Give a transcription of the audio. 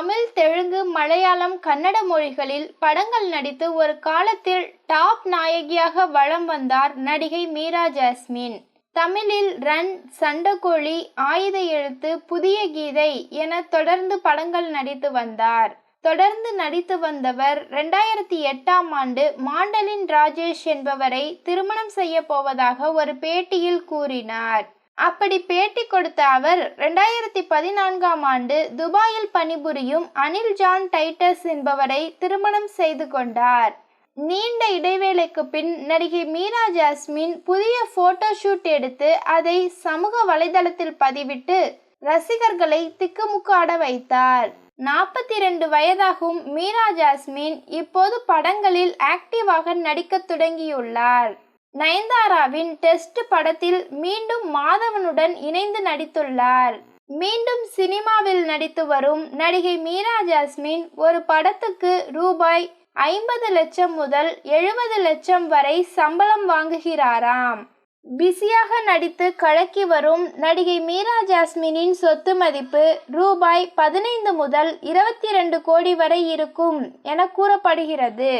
தமிழ் தெலுங்கு மலையாளம் கன்னட மொழிகளில் படங்கள் நடித்து ஒரு காலத்தில் டாப் நாயகியாக வலம் வந்தார் நடிகை மீரா ஜாஸ்மின். தமிழில் ரன் சண்டகோழி ஆயுத எழுத்து புதிய கீதை என தொடர்ந்து படங்கள் நடித்து வந்தார். தொடர்ந்து நடித்து வந்தவர் ரெண்டாயிரத்தி எட்டாம் ஆண்டு மாண்டலின் ராஜேஷ் என்பவரை திருமணம் செய்ய போவதாக ஒரு பேட்டியில் கூறினார். அப்படி பேட்டி கொடுத்த அவர் ரெண்டாயிரத்தி பதினான்காம் ஆண்டு துபாயில் பணிபுரியும் அனில் ஜான் டைட்டஸ் என்பவரை திருமணம் செய்து கொண்டார். நீண்ட இடைவேளைக்கு பின் நடிகை மீரா ஜாஸ்மின் புதிய போட்டோ ஷூட் எடுத்து அதை சமூக வலைதளத்தில் பதிவிட்டு ரசிகர்களை திக்குமுக்காட வைத்தார். நாற்பத்தி ரெண்டு வயதாகும் மீரா ஜாஸ்மின் இப்போது படங்களில் ஆக்டிவாக நடிக்கத் தொடங்கியுள்ளார். நயன்தாராவின் டெஸ்ட் படத்தில் மீண்டும் மாதவனுடன் இணைந்து நடித்துள்ளார். மீண்டும் சினிமாவில் நடித்து வரும் நடிகை மீரா ஜாஸ்மின் ஒரு படத்துக்கு ரூபாய் ஐம்பது லட்சம் முதல் எழுபது லட்சம் வரை சம்பளம் வாங்குகிறாராம். பிஸியாக நடித்து கலக்கி வரும் நடிகை மீரா ஜாஸ்மினின் சொத்து மதிப்பு ரூபாய் பதினைந்து முதல் இருபத்தி ரெண்டு கோடி வரை இருக்கும் என கூறப்படுகிறது.